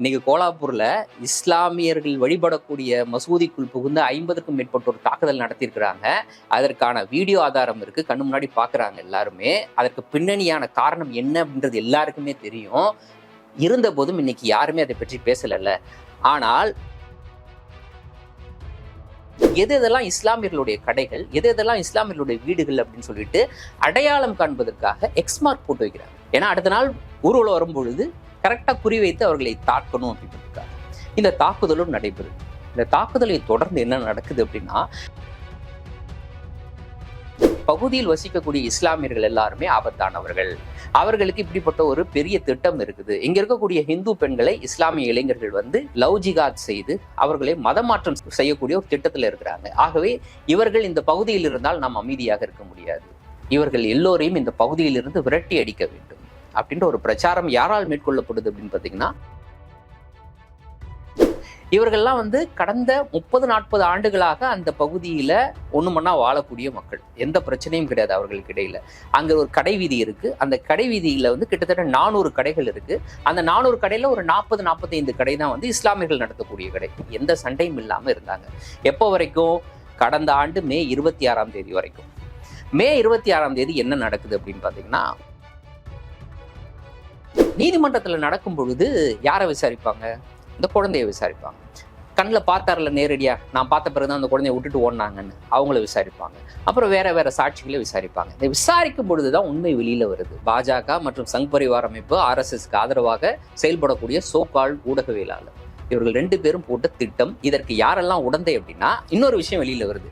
இன்னைக்கு கோலாப்பூர்ல இஸ்லாமியர்கள் வழிபடக்கூடிய மசூதிக்குள் புகுந்து ஐம்பதுக்கும் மேற்பட்டோர் தாக்குதல் நடத்தியிருக்கிறாங்க. அதற்கான வீடியோ ஆதாரம் இருக்கு. கண்ணு முன்னாடி பாக்குறாங்க எல்லாருமே. அதற்கு பின்னணியான காரணம் என்ன அப்படின்றது எல்லாருக்குமே தெரியும். இருந்த போதும் இன்னைக்கு யாருமே அதை பற்றி பேசலல்ல. ஆனால் எது எதெல்லாம் இஸ்லாமியர்களுடைய கடைகள் எது எதெல்லாம் இஸ்லாமியர்களுடைய வீடுகள் அப்படின்னு சொல்லிட்டு அடையாளம் காண்பதற்காக எக்ஸ்மார்க் போட்டு வைக்கிறாங்க. ஏன்னா அடுத்த நாள் ஊர்வலம் வரும்பொழுது கரெக்டாக குறிவைத்து அவர்களை தாக்கணும் அப்படின்னு இந்த தாக்குதலும் நடைபெறுது இந்த தாக்குதலை தொடர்ந்து என்ன நடக்குது அப்படின்னா பகுதியில் வசிக்கக்கூடிய இஸ்லாமியர்கள் எல்லாருமே ஆபத்தானவர்கள். அவர்களுக்கு இப்படிப்பட்ட ஒரு பெரிய திட்டம் இருக்குது. இங்க இருக்கக்கூடிய ஹிந்து பெண்களை இஸ்லாமிய இளைஞர்கள் வந்து லவ் ஜிகாத் செய்து அவர்களை மதமாற்றம் செய்யக்கூடிய ஒரு திட்டத்தில் இருக்கிறாங்க. ஆகவே இவர்கள் இந்த பகுதியில் இருந்தால் நாம் அமைதியாக இருக்க முடியாது. இவர்கள் எல்லோரையும் இந்த பகுதியில் இருந்து விரட்டி அடிக்க வேண்டும். அப்படின்ற ஒரு பிரச்சாரம் யாரால் மேற்கொள்ளப்படுது அப்படின்னு பார்த்தீங்கன்னா இவர்கள்லாம் வந்து கடந்த முப்பது நாற்பது ஆண்டுகளாக அந்த பகுதியில ஒண்ணு மண்ணா வாழக்கூடிய மக்கள். எந்த பிரச்சனையும் கிடையாது அவர்களுக்கு இடையில. அங்க ஒரு கடை வீதி இருக்கு. அந்த கடை வீதியில வந்து கிட்டத்தட்ட நானூறு கடைகள் இருக்கு. அந்த நானூறு கடையில ஒரு நாற்பது நாற்பத்தைந்து கடை தான் வந்து இஸ்லாமியர்கள் நடத்தக்கூடிய கடை. எந்த சண்டையும் இல்லாமல் இருந்தாங்க. எப்போ வரைக்கும்? கடந்த ஆண்டு மே இருபத்தி ஆறாம் தேதி வரைக்கும். மே இருபத்தி ஆறாம் தேதி என்ன நடக்குது அப்படின்னு பார்த்தீங்கன்னா நீதிமன்றத்தில் நடக்கும் பொழுது யாரை விசாரிப்பாங்க? இந்த குழந்தைய விசாரிப்பாங்க. கண்ணில் பார்த்தார்ல நேரடியாக நான் பார்த்த பிறகு அந்த குழந்தைய விட்டுட்டு ஓடினாங்கன்னு. அவங்கள விசாரிப்பாங்க. அப்புறம் வேற வேற சாட்சிகளை விசாரிப்பாங்க. இந்த விசாரிக்கும் பொழுதுதான் உண்மை வெளியில வருது. பாஜக மற்றும் சங் பரிவார் அமைப்பு ஆர்எஸ்எஸ்க்கு ஆதரவாக செயல்படக்கூடிய சோகால் ஊடகவியலாளர். இவர்கள் ரெண்டு பேரும் போட்ட திட்டம் இதற்கு யாரெல்லாம் உடந்தை அப்படின்னா இன்னொரு விஷயம் வெளியில வருது.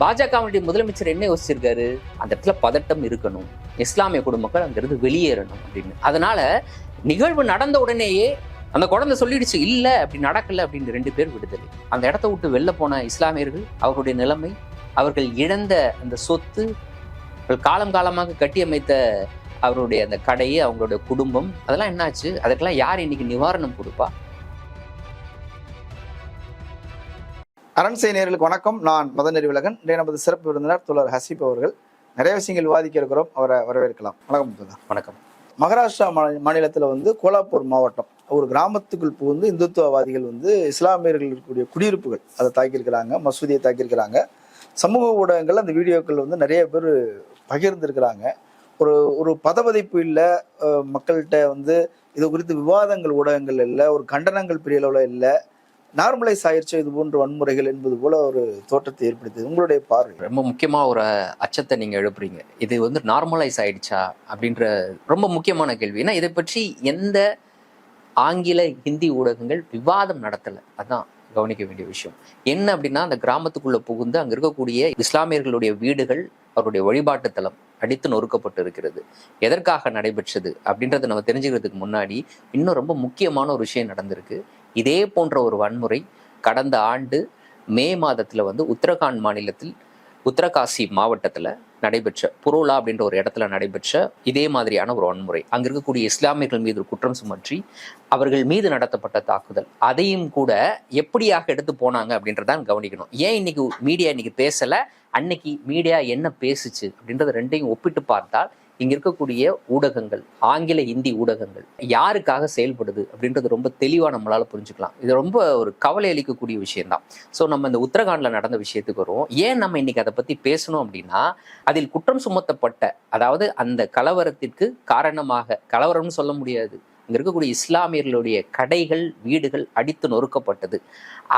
பாஜகவுடைய முதலமைச்சர் என்ன யோசிச்சிருக்காரு? அந்த இடத்துல பதட்டம் இருக்கணும். இஸ்லாமிய குடும்பங்கள் அங்கிருந்து வெளியேறணும் அப்படின்னு. அதனால நிகழ்வு நடந்த உடனேயே அந்த குழந்தை சொல்லிடுச்சு இல்லை அப்படி நடக்கல அப்படின்னு ரெண்டு பேர் விடுதலை. அந்த இடத்த விட்டு வெளில போன இஸ்லாமியர்கள் அவர்களுடைய நிலைமை அவர்கள் இழந்த அந்த சொத்து அவர்கள் காலம் காலமாக கட்டியமைத்த அவருடைய அந்த கடையை அவங்களுடைய குடும்பம் அதெல்லாம் என்னாச்சு? அதுக்கெல்லாம் யார் இன்னைக்கு நிவாரணம் கொடுப்பா? அரண்சை நேர்களுக்கு வணக்கம். நான் மதநெறி விலகன் நமது சிறப்பு விருந்தினர் தோழர் ஹசீப் அவர்கள். நிறைய விஷயங்கள் விவாதிக்க இருக்கிறோம் அவரை வரவேற்கலாம். வணக்கம் தோழர். வணக்கம். மகாராஷ்டிரா மாநில மாநிலத்தில் வந்து கோலாப்பூர் மாவட்டம். ஒரு கிராமத்துக்குள் புகுந்து இந்துத்துவவாதிகள் வந்து இஸ்லாமியர்கள் இருக்கக்கூடிய குடியிருப்புகள் அதை தாக்கியிருக்கிறாங்க மசூதியை தாக்கியிருக்கிறாங்க. சமூக ஊடகங்கள் அந்த வீடியோக்கள் வந்து நிறைய பேர் பகிர்ந்திருக்கிறாங்க. ஒரு ஒரு பதவதைப்பு இல்லை மக்கள்கிட்ட வந்து இது குறித்து விவாதங்கள் ஊடகங்கள் இல்லை ஒரு கண்டனங்கள் பெரிய அளவில் இல்லை நார்மலைஸ் ஆயிடுச்சு இது போன்ற வன்முறைகள் என்பது போல ஒரு தோற்றத்தை ஏற்படுத்தியது. உங்களுடைய பார்வை? ரொம்ப முக்கியமாக ஒரு அச்சத்தை நீங்க எழுப்புறீங்க. இது வந்து நார்மலைஸ் ஆயிடுச்சா அப்படின்ற ரொம்ப முக்கியமான கேள்வி. ஏன்னா இதை பற்றி எந்த ஆங்கில ஹிந்தி ஊடகங்கள் விவாதம் நடத்தல. அதான் கவனிக்க வேண்டிய விஷயம். என்ன அப்படின்னா அந்த கிராமத்துக்குள்ளே புகுந்து அங்க இருக்கக்கூடிய இஸ்லாமியர்களுடைய வீடுகள் அவருடைய வழிபாட்டு தலம் அடித்து நொறுக்கப்பட்டு இருக்கிறது. எதற்காக நடைபெற்றது அப்படின்றத நம்ம தெரிஞ்சுக்கிறதுக்கு முன்னாடி இன்னும் ரொம்ப முக்கியமான ஒரு விஷயம் நடந்திருக்கு. இதே போன்ற ஒரு வன்முறை கடந்த ஆண்டு மே மாதத்தில் வந்து உத்தரகாண்ட் மாநிலத்தில் உத்தரகாசி மாவட்டத்தில் நடைபெற்ற புரோலா அப்படின்ற ஒரு இடத்துல நடைபெற்ற இதே மாதிரியான ஒரு வன்முறை. அங்கே இருக்கக்கூடிய இஸ்லாமியர்கள் மீது ஒரு குற்றம் சுமற்றி அவர்கள் மீது நடத்தப்பட்ட தாக்குதல். அதையும் கூட எப்படியாக எடுத்து போனாங்க அப்படின்றதான் கவனிக்கணும். ஏன் இன்னைக்கு மீடியா இன்னைக்கு பேசலை? அன்னைக்கு மீடியா என்ன பேசுச்சு அப்படின்றத ரெண்டையும் ஒப்பிட்டு பார்த்தால் இங்க இருக்கக்கூடிய ஊடகங்கள் ஆங்கில இந்தி ஊடகங்கள் யாருக்காக செயல்படுது அப்படின்றது ரொம்ப தெளிவா நம்மளால புரிஞ்சுக்கலாம். இது ரொம்ப ஒரு கவலை அளிக்கக்கூடிய விஷயம்தான். ஸோ நம்ம இந்த உத்தரகாண்ட்ல நடந்த விஷயத்துக்கு வரும் ஏன் நம்ம இன்னைக்கு அதை பத்தி பேசணும் அப்படின்னா அதில் குற்றம் சுமத்தப்பட்ட அதாவது அந்த கலவரத்திற்கு காரணமாக கலவரம்னு சொல்ல முடியாது. இங்க இருக்கக்கூடிய இஸ்லாமியர்களுடைய கடைகள் வீடுகள் அடித்து நொறுக்கப்பட்டது.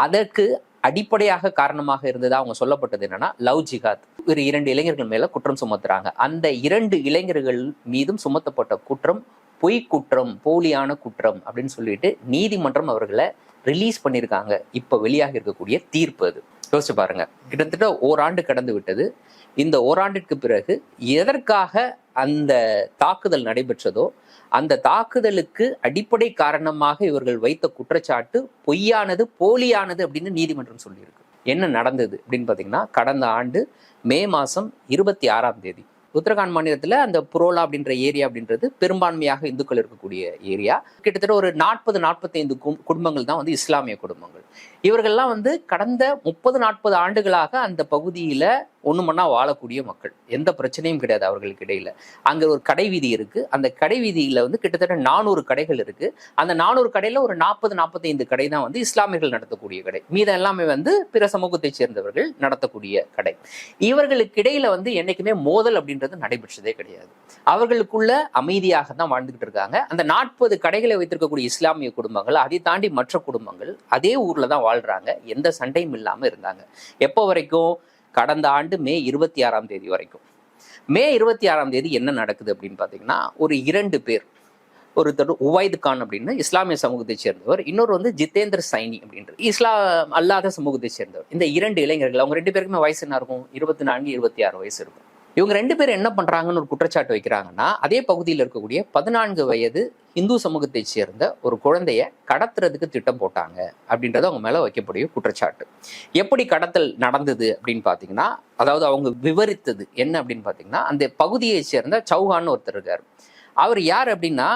அதற்கு அடிப்படையாக காரணமாக இருந்ததா அவங்க சொல்லப்பட்டது என்னன்னா லவ் ஜிகாத் ஒரு இரண்டு இளைஞர்கள் மேல குற்றம் சுமத்துறாங்க. அந்த இரண்டு இளைஞர்கள் மீதும் சுமத்தப்பட்ட குற்றம் பொய் குற்றம் போலியான குற்றம் அப்படின்னு சொல்லிட்டு நீதிமன்றம் அவர்களை ரிலீஸ் பண்ணியிருக்காங்க. இப்ப வெளியாக இருக்கக்கூடிய தீர்ப்பு அது. யோசிச்சு பாருங்க. கிட்டத்தட்ட ஓராண்டு கடந்து விட்டது. இந்த ஓராண்டிற்கு பிறகு எதற்காக அந்த தாக்குதல் நடைபெற்றதோ அந்த தாக்குதலுக்கு அடிப்படை காரணமாக இவர்கள் வைத்த குற்றச்சாட்டு பொய்யானது போலியானது அப்படின்னு நீதிமன்றம் சொல்லியிருக்கு. என்ன நடந்தது அப்படின்னு பார்த்தீங்கன்னா கடந்த ஆண்டு மே மாதம் இருபத்தி ஆறாம் தேதி. உத்தரகாண்ட் மாநிலத்தில் அந்த புரோலா அப்படின்ற ஏரியா அப்படின்றது பெரும்பான்மையாக இந்துக்கள் இருக்கக்கூடிய ஏரியா. கிட்டத்தட்ட ஒரு நாற்பது நாற்பத்தைந்து குடும்பங்கள் தான் வந்து இஸ்லாமிய குடும்பங்கள். இவர்கள்லாம் வந்து கடந்த முப்பது நாற்பது ஆண்டுகளாக அந்த பகுதியில ஒன்றுமன்னா வாழக்கூடிய மக்கள். எந்த பிரச்சனையும் கிடையாது அவர்களுக்கு இடையில. அங்க ஒரு கடை வீதி இருக்கு. அந்த கடை வீதியில வந்து கிட்டத்தட்ட நானூறு கடைகள் இருக்கு. அந்த நானூறு கடையில ஒரு நாற்பது நாற்பத்தைந்து கடை தான் வந்து இஸ்லாமியர்கள் நடத்தக்கூடிய கடை. மீதம் எல்லாமே வந்து பிற சமூகத்தை சேர்ந்தவர்கள் நடத்தக்கூடிய கடை. இவர்களுக்கு இடையில வந்து என்னைக்குமே மோதல் அப்படின்றது நடைபெற்றதே கிடையாது. அவர்களுக்குள்ள அமைதியாக தான் வாழ்ந்துகிட்டு இருக்காங்க. அந்த நாற்பது கடைகளை வைத்திருக்கக்கூடிய இஸ்லாமிய குடும்பங்கள் அதை தாண்டி மற்ற குடும்பங்கள் அதே ஊர்ல தான் வாழ்றாங்க. எந்த சண்டையும் இல்லாம இருந்தாங்க. எப்போ வரைக்கும்? கடந்த ஆண்டு மே இருபத்தி ஆறாம் தேதி வரைக்கும். மே இருபத்தி ஆறாம் தேதி என்ன நடக்குது அப்படின்னு பார்த்தீங்கன்னா ஒரு இரண்டு பேர். ஒருத்தர் உவைத் கான் அப்படின்னு இஸ்லாமிய சமூகத்தை சேர்ந்தவர். இன்னொரு வந்து ஜிதேந்திர சைனி அப்படின்றது இஸ்லாம் அல்லாத சமூகத்தை சேர்ந்தவர். இந்த இரண்டு இளைஞர்கள் அவங்க ரெண்டு பேருக்குமே வயசு என்ன இருக்கும்? இருபத்தி நான்கு இருபத்தி ஆறு வயசு இருக்கும். இவங்க ரெண்டு பேரும் என்ன பண்றாங்கன்னு ஒரு குற்றச்சாட்டு வைக்கிறாங்கன்னா அதே பகுதியில் இருக்கக்கூடிய பதினான்கு வயது இந்து சமூகத்தை சேர்ந்த ஒரு குழந்தைய கடத்துறதுக்கு திட்டம் போட்டாங்க அப்படின்றது அவங்க மேல வைக்கக்கூடிய குற்றச்சாட்டு. எப்படி கடத்தல் நடந்தது அப்படின்னு பாத்தீங்கன்னா அதாவது அவங்க விவரித்தது என்ன அப்படின்னு பாத்தீங்கன்னா அந்த பகுதியை சேர்ந்த சௌஹான் ஒருத்தர் இருக்கார். அவர் யார் அப்படின்னா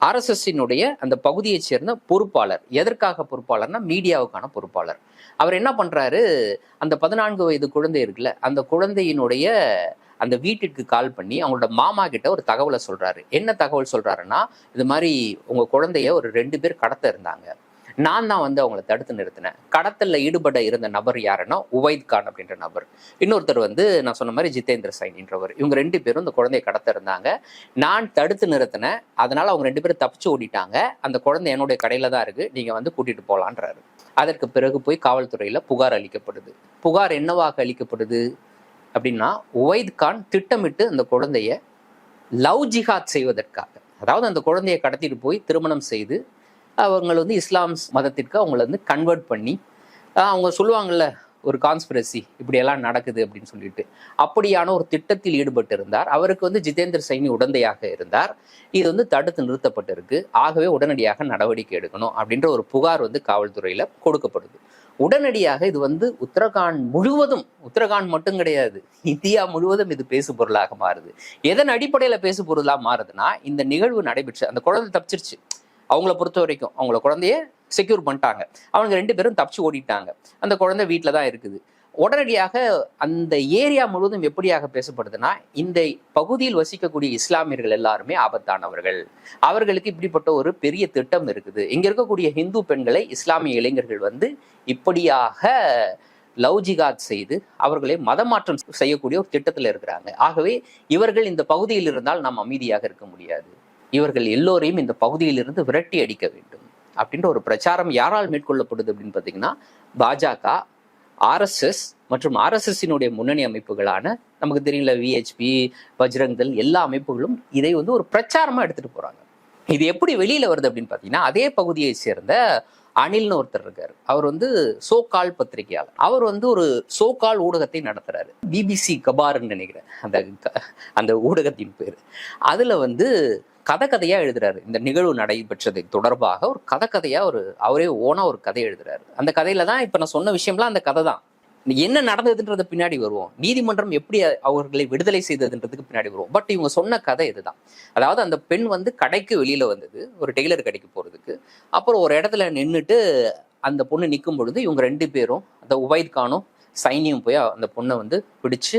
ஆர்எஸ்எஸ்ஸினுடைய அந்த பகுதியை சேர்ந்த பொறுப்பாளர். எதற்காக பொறுப்பாளர்னா மீடியாவுக்கான பொறுப்பாளர். அவர் என்ன பண்ணுறாரு அந்த பதினான்கு வயது குழந்தை இருக்குல்ல அந்த குழந்தையினுடைய அந்த வீட்டிற்கு கால் பண்ணி அவங்களோட மாமா கிட்ட ஒரு தகவலை சொல்கிறாரு என்ன தகவல் சொல்கிறாருன்னா இது மாதிரி உங்கள் குழந்தைய ஒரு ரெண்டு பேர் கடத்த இருந்தாங்க. நான் தான் வந்து அவங்கள தடுத்து நிறுத்தினேன். கடத்தலில் ஈடுபட இருந்த நபர் யாருன்னா உவைத் கான் அப்படின்ற நபர். இன்னொருத்தர் வந்து நான் சொன்ன மாதிரி ஜிதேந்திர சைனின்றவர். இவங்க ரெண்டு பேரும் இந்த குழந்தைய கடத்த இருந்தாங்க. நான் தடுத்து நிறுத்தினேன். அதனால அவங்க ரெண்டு பேரும் தப்பிச்சு ஓடிட்டாங்க. அந்த குழந்தை என்னுடைய கடையில் தான் இருக்குது நீங்கள் வந்து கூட்டிகிட்டு போகலான்றாரு அதற்கு பிறகு போய் காவல்துறையில் புகார் அளிக்கப்படுது. புகார் என்னவாக அளிக்கப்படுது அப்படின்னா உவைத் கான் திட்டமிட்டு அந்த குழந்தைய லவ் ஜிஹாத் செய்வதற்காக அதாவது அந்த குழந்தையை கடத்திட்டு போய் திருமணம் செய்து அவங்க வந்து இஸ்லாம் மதத்திற்கு அவங்கள வந்து கன்வெர்ட் பண்ணி அவங்க சொல்லுவாங்கள்ல ஒரு கான்ஸ்பிரசி இப்படியெல்லாம் நடக்குது அப்படின்னு சொல்லிட்டு. அப்படியான ஒரு திட்டத்தில் ஈடுபட்டு இருந்தார் அவருக்கு வந்து ஜிதேந்திர சைனி உடந்தையாக இருந்தார். இது வந்து தடுத்து நிறுத்தப்பட்டிருக்கு. ஆகவே உடனடியாக நடவடிக்கை எடுக்கணும் அப்படின்ற ஒரு புகார் வந்து காவல்துறையில் கொடுக்கப்படுது. உடனடியாக இது வந்து உத்தரகாண்ட் முழுவதும் உத்தரகாண்ட் மட்டும் கிடையாது இந்தியா முழுவதும் இது பேசு பொருளாக மாறுது. எதன் அடிப்படையில் பேசு பொருளாக மாறுதுன்னா இந்த நிகழ்வு நடைபெற்று அந்த குழந்தை தப்பிச்சிருச்சு. அவங்கள பொறுத்த வரைக்கும் அவங்கள குழந்தைய செக்யூர் பண்ணிட்டாங்க. அவங்க ரெண்டு பேரும் தப்பிச்சு ஓடிட்டாங்க. அந்த குழந்தை வீட்டில் தான் இருக்குது. உடனடியாக அந்த ஏரியா முழுவதும் எப்படியாக பேசப்படுதுன்னா இந்த பகுதியில் வசிக்கக்கூடிய இஸ்லாமியர்கள் எல்லாருமே ஆபத்தானவர்கள். அவர்களுக்கு இப்படிப்பட்ட ஒரு பெரிய திட்டம் இருக்குது. இங்க இருக்கக்கூடிய ஹிந்து பெண்களை இஸ்லாமிய இளைஞர்கள் வந்து இப்படியாக லவ் ஜிகாத் செய்து அவர்களை மதமாற்றம் செய்யக்கூடிய ஒரு திட்டத்தில் இருக்கிறாங்க. ஆகவே இவர்கள் இந்த பகுதியில் இருந்தால் நாம் அமைதியாக இருக்க முடியாது. இவர்கள் எல்லோரையும் இந்த பகுதியிலிருந்து விரட்டி அடிக்க வேண்டும். அப்படின்ற ஒரு பிரச்சாரம் யாரால் மேற்கொள்ளப்படுது அப்படின்னு பார்த்தீங்கன்னா பாஜக ஆர்எஸ்எஸ் மற்றும் ஆர்எஸ்எஸ்ஸினுடைய முன்னணி அமைப்புகளான நமக்கு தெரியல விஹெச்பி பஜ்ரங்தல் எல்லா அமைப்புகளும் இதை வந்து ஒரு பிரச்சாரமாக எடுத்துகிட்டு போகிறாங்க இது எப்படி வெளியில் வருது அப்படின்னு பார்த்தீங்கன்னா அதே பகுதியை சேர்ந்த அனில்னு ஒருத்தர் இருக்கார். அவர் வந்து சோகால் பத்திரிகையாளர். அவர் வந்து ஒரு சோகால் ஊடகத்தை நடத்துறாரு. பிபிசி கபார்ன்னு நினைக்கிறேன். அந்த க- அந்த ஊடகத்தின் பேர். அதில் வந்து கதை கதையாக எழுதுறாரு. இந்த நிகழ்வு நடைபெற்றது தொடர்பாக ஒரு கதை கதையாக ஒரு அவரே ஓனாக ஒரு கதை எழுதுறாரு. அந்த கதையில தான் இப்போ நான் சொன்ன விஷயம்லாம் அந்த கதை தான். என்ன நடந்ததுன்றத பின்னாடி வருவோம். நீதிமன்றம் எப்படி அவர்களை விடுதலை செய்ததுன்றதுக்கு பின்னாடி வருவோம். பட் இவங்க சொன்ன கதை இதுதான். அதாவது அந்த பெண் வந்து கடைக்கு வெளியில வந்தது. ஒரு டெய்லர் கடைக்கு போறதுக்கு. அப்புறம் ஒரு இடத்துல நின்றுட்டு அந்த பொண்ணு நிற்கும் பொழுது இவங்க ரெண்டு பேரும் அந்த உபைத் கானும் சைனியும் போய் அந்த பொண்ணை வந்து பிடிச்சு